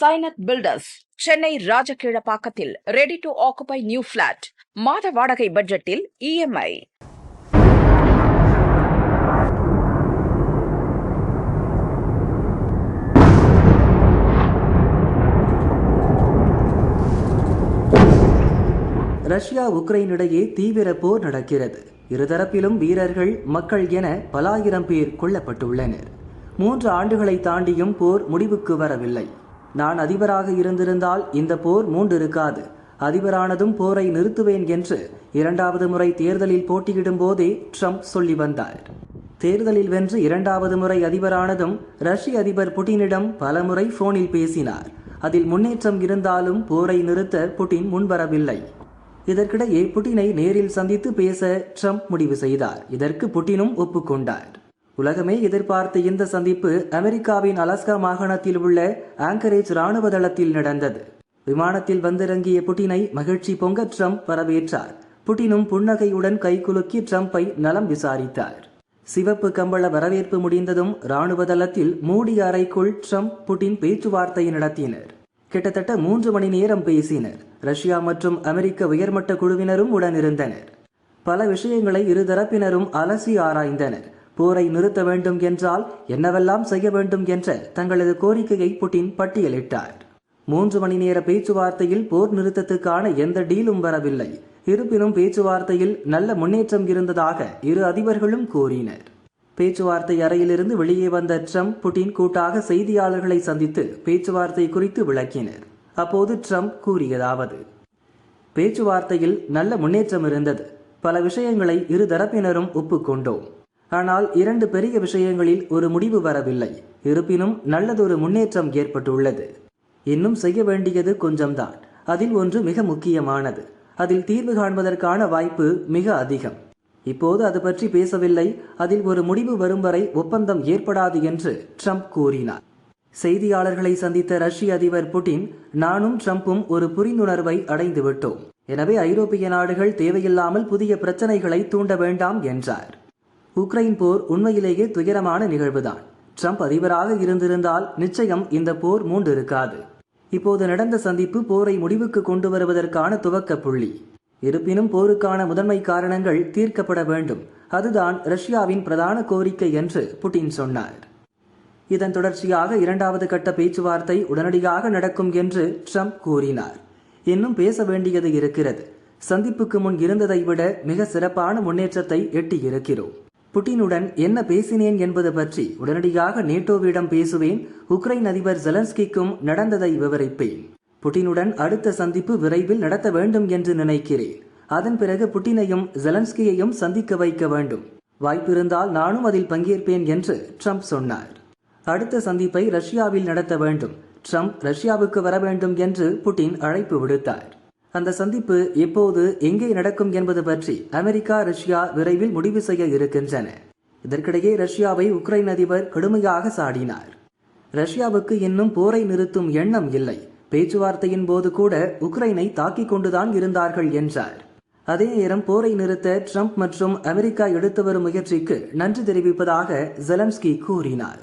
Sainath builders Chennai ராஜகீழப்பாக்கத்தில் ready to occupy new flat மாத வாடகை பட்ஜெட்டில் இஎம்ஐ ரஷ்யா உக்ரைன் இடையே தீவிர போர் நடக்கிறது. இருதரப்பிலும் வீரர்கள் மக்கள் என பலாயிரம் பேர் கொல்லப்பட்டுள்ளனர். மூன்று ஆண்டுகளை தாண்டியும் போர் முடிவுக்கு வரவில்லை. நான் அதிபராக இருந்திருந்தால் இந்த போர் மூண்டிருக்காது. அதிபரானதும் போரை நிறுத்துவேன் என்று இரண்டாவது முறை தேர்தலில் போட்டியிடும் போதே ட்ரம்ப் சொல்லி வந்தார். தேர்தலில் வென்று இரண்டாவது முறை அதிபரானதும் ரஷ்ய அதிபர் புட்டினிடம் பலமுறை போனில் பேசினார். அதில் முன்னேற்றம் இருந்தாலும் போரை நிறுத்த புட்டின் முன்வரவில்லை. இதற்கிடையே புட்டினை நேரில் சந்தித்து பேச ட்ரம்ப் முடிவு செய்தார். இதற்கு புட்டினும் ஒப்புக்கொண்டார். உலகமே எதிர்பார்த்த இந்த சந்திப்பு அமெரிக்காவின் அலாஸ்கா மாகாணத்தில் உள்ள ஆங்கரேஜ் ராணுவ தளத்தில் நடந்தது. விமானத்தில் வந்திறங்கிய புட்டினை மகிழ்ச்சி பொங்க ட்ரம்ப் வரவேற்றார். புட்டினும் புன்னகையுடன் கைகுலுக்கி ட்ரம்ப்பை நலம் விசாரித்தார். சிவப்பு கம்பள வரவேற்பு முடிந்ததும் ராணுவ தளத்தில் மூடிய அறைக்குள் ட்ரம்ப் புட்டின் பேச்சுவார்த்தை நடத்தினர். கிட்டத்தட்ட மூன்று மணி நேரம் பேசினர். ரஷ்யா மற்றும் அமெரிக்க உயர்மட்ட குழுவினரும் உடனிருந்தனர். பல விஷயங்களை இருதரப்பினரும் அலசி ஆராய்ந்தனர். போரை நிறுத்த வேண்டும் என்றால் என்னவெல்லாம் செய்ய வேண்டும் என்ற தங்களது கோரிக்கையை புட்டின் பட்டியலிட்டார். மூன்று மணி நேர பேச்சுவார்த்தையில் போர் நிறுத்தத்துக்கான எந்த டீலும் வரவில்லை. இருப்பினும் பேச்சுவார்த்தையில் நல்ல முன்னேற்றம் இருந்ததாக இரு அதிபர்களும் கூறினர். பேச்சுவார்த்தை அறையிலிருந்து வெளியே வந்த ட்ரம்ப் புட்டின் கூட்டாக செய்தியாளர்களை சந்தித்து பேச்சுவார்த்தை குறித்து விளக்கினர். அப்போது ட்ரம்ப் கூறியதாவது பேச்சுவார்த்தையில் நல்ல முன்னேற்றம் இருந்தது. பல விஷயங்களை இரு தரப்பினரும் ஒப்புக்கொண்டோம். ஆனால் இரண்டு பெரிய விஷயங்களில் ஒரு முடிவு வரவில்லை. இருப்பினும் நல்லதொரு முன்னேற்றம் ஏற்பட்டுள்ளது. இன்னும் செய்ய வேண்டியது கொஞ்சம்தான். அதில் ஒன்று மிக முக்கியமானது. அதில் தீர்வு காண்பதற்கான வாய்ப்பு மிக அதிகம். இப்போது அது பற்றி பேசவில்லை. அதில் ஒரு முடிவு வரும் வரை ஒப்பந்தம் ஏற்படாது என்று ட்ரம்ப் கூறினார். செய்தியாளர்களை சந்தித்த ரஷ்ய அதிபர் புட்டின் நானும் ட்ரம்ப்பும் ஒரு புரிந்துணர்வை அடைந்து விட்டோம் எனவே ஐரோப்பிய நாடுகள் தேவையில்லாமல் புதிய பிரச்சனைகளை தூண்ட வேண்டாம் என்றார். உக்ரைன் போர் உண்மையிலேயே துயரமான நிகழ்வுதான். ட்ரம்ப் அதிபராக இருந்திருந்தால் நிச்சயம் இந்த போர் மூண்டிருக்காது. இப்போது நடந்த சந்திப்பு போரை முடிவுக்கு கொண்டு வருவதற்கான துவக்க புள்ளி. இருப்பினும் போருக்கான முதன்மை காரணங்கள் தீர்க்கப்பட வேண்டும். அதுதான் ரஷ்யாவின் பிரதான கோரிக்கை என்று புட்டின் சொன்னார். இதன் தொடர்ச்சியாக இரண்டாவது கட்ட பேச்சுவார்த்தை உடனடியாக நடக்கும் என்று ட்ரம்ப் கூறினார். இன்னும் பேச வேண்டியது இருக்கிறது. சந்திப்புக்கு முன் இருந்ததை விட மிக சிறப்பான முன்னேற்றத்தை எட்டியிருக்கிறோம். புட்டினுடன் என்ன பேசினேன் என்பது பற்றி உடனடியாக நேட்டோவிடம் பேசுவேன். உக்ரைன் அதிபர் ஜெலன்ஸ்கிக்கும் நடந்ததை விவரிப்பேன். புட்டினுடன் அடுத்த சந்திப்பு விரைவில் நடத்த வேண்டும் என்று நினைக்கிறேன். அதன் பிறகு புட்டினையும் ஜெலன்ஸ்கியையும் சந்திக்க வைக்க வேண்டும். வாய்ப்பிருந்தால் நானும் அதில் பங்கேற்பேன் என்று ட்ரம்ப் சொன்னார். அடுத்த சந்திப்பை ரஷ்யாவில் நடத்த வேண்டும். ட்ரம்ப் ரஷ்யாவுக்கு வர வேண்டும் என்று புட்டின் அழைப்பு விடுத்தார். அந்த சந்திப்பு எப்போது எங்கே நடக்கும் என்பது பற்றி அமெரிக்கா ரஷ்யா விரைவில் முடிவு செய்ய இருக்கின்றன. இதற்கிடையே ரஷ்யாவை உக்ரைன் அதிபர் கடுமையாக சாடினார். ரஷ்யாவுக்கு இன்னும் போரை நிறுத்தும் எண்ணம் இல்லை. பேச்சுவார்த்தையின் போது கூட உக்ரைனை தாக்கிக் கொண்டுதான் இருந்தார்கள் என்றார். அதே நேரம் போரை நிறுத்த ட்ரம்ப் மற்றும் அமெரிக்கா எடுத்து வரும் முயற்சிக்கு நன்றி தெரிவிப்பதாக ஜெலன்ஸ்கி கூறினார்.